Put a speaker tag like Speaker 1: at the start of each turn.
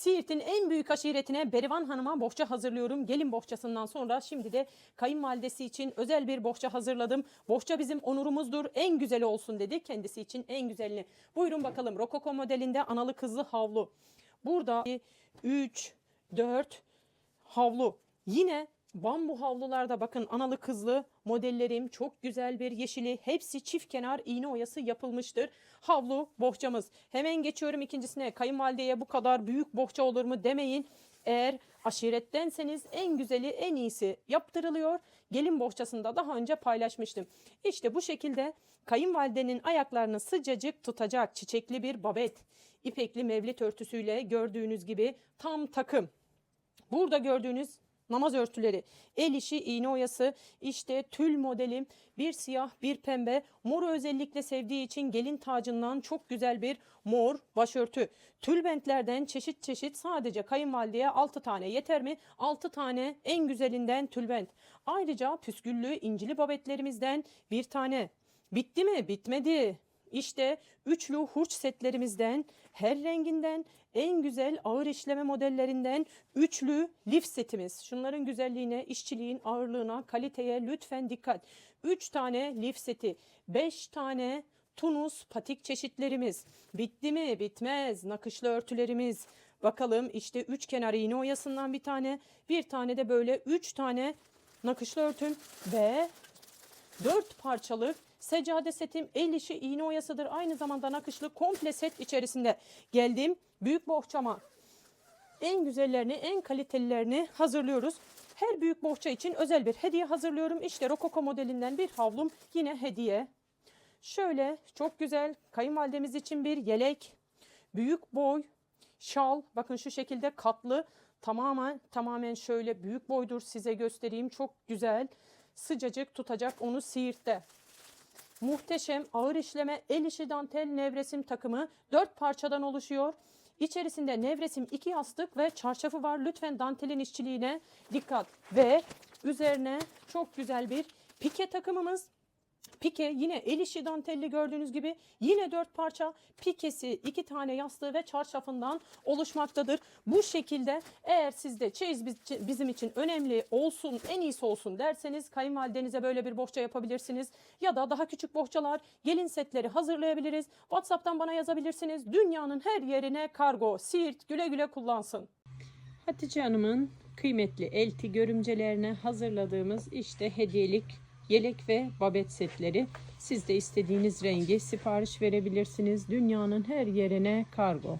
Speaker 1: Siirt'in en büyük aşiretine Berivan Hanım'a bohça hazırlıyorum. Gelin bohçasından sonra şimdi de kayınvalidesi için özel bir bohça hazırladım. Bohça bizim onurumuzdur. En güzeli olsun dedi. Kendisi için en güzelini. Buyurun bakalım. Rokoko modelinde analı kızlı havlu. Burada 3, 4 havlu. Yine bambu havlularda bakın analı kızlı modellerim çok güzel bir yeşili. Hepsi çift kenar iğne oyası yapılmıştır. Havlu bohçamız. Hemen geçiyorum ikincisine. Kayınvalideye bu kadar büyük bohça olur mu demeyin. Eğer aşirettenseniz en güzeli en iyisi yaptırılıyor. Gelin bohçasında daha önce paylaşmıştım. İşte bu şekilde kayınvalidenin ayaklarını sıcacık tutacak çiçekli bir babet. İpekli mevlit örtüsüyle gördüğünüz gibi tam takım. Burada gördüğünüz namaz örtüleri, el işi iğne oyası, işte tül modelim, bir siyah bir pembe, moru özellikle sevdiği için gelin tacından çok güzel bir mor başörtü. Tülbentlerden çeşit çeşit sadece kayınvalideye 6 tane yeter mi? 6 tane en güzelinden tülbent. Ayrıca püsküllü incili babetlerimizden bir tane. Bitti mi? Bitmedi. İşte üçlü hurç setlerimizden her renginden en güzel ağır işleme modellerinden üçlü lif setimiz. Şunların güzelliğine, işçiliğin ağırlığına, kaliteye lütfen dikkat. 3 tane lif seti, 5 tane tunus patik çeşitlerimiz. Bitti mi? Bitmez. Nakışlı örtülerimiz. Bakalım işte üç kenar iğne oyasından bir tane, bir tane de böyle üç tane nakışlı örtüm ve 4 parçalık seccade setim el işi iğne oyasıdır. Aynı zamanda nakışlı komple set içerisinde geldim. Büyük bohçama en güzellerini, en kalitelilerini hazırlıyoruz. Her büyük bohça için özel bir hediye hazırlıyorum. İşte Rokoko modelinden bir havlum yine hediye. Şöyle çok güzel kayınvalidemiz için bir yelek, büyük boy, şal. Bakın şu şekilde katlı tamamen tamamen şöyle büyük boydur size göstereyim. Çok güzel sıcacık tutacak onu Siirt'te. Muhteşem ağır işleme el işi dantel nevresim takımı 4 parçadan oluşuyor. İçerisinde nevresim iki yastık ve çarşafı var. Lütfen dantelin işçiliğine dikkat. Ve üzerine çok güzel bir pike takımımız. Pike yine el işi dantelli gördüğünüz gibi yine dört parça pikesi iki tane yastığı ve çarşafından oluşmaktadır. Bu şekilde eğer sizde çeyiz biz- bizim için önemli olsun en iyisi olsun derseniz kayınvalidenize böyle bir bohça yapabilirsiniz. Ya da daha küçük bohçalar gelin setleri hazırlayabiliriz. Whatsapp'tan bana yazabilirsiniz. Dünyanın her yerine kargo Siirt güle güle kullansın. Hatice Hanım'ın kıymetli elti görümcelerine hazırladığımız işte hediyelik yelek ve babet setleri. Siz de istediğiniz rengi sipariş verebilirsiniz. Dünyanın her yerine kargo.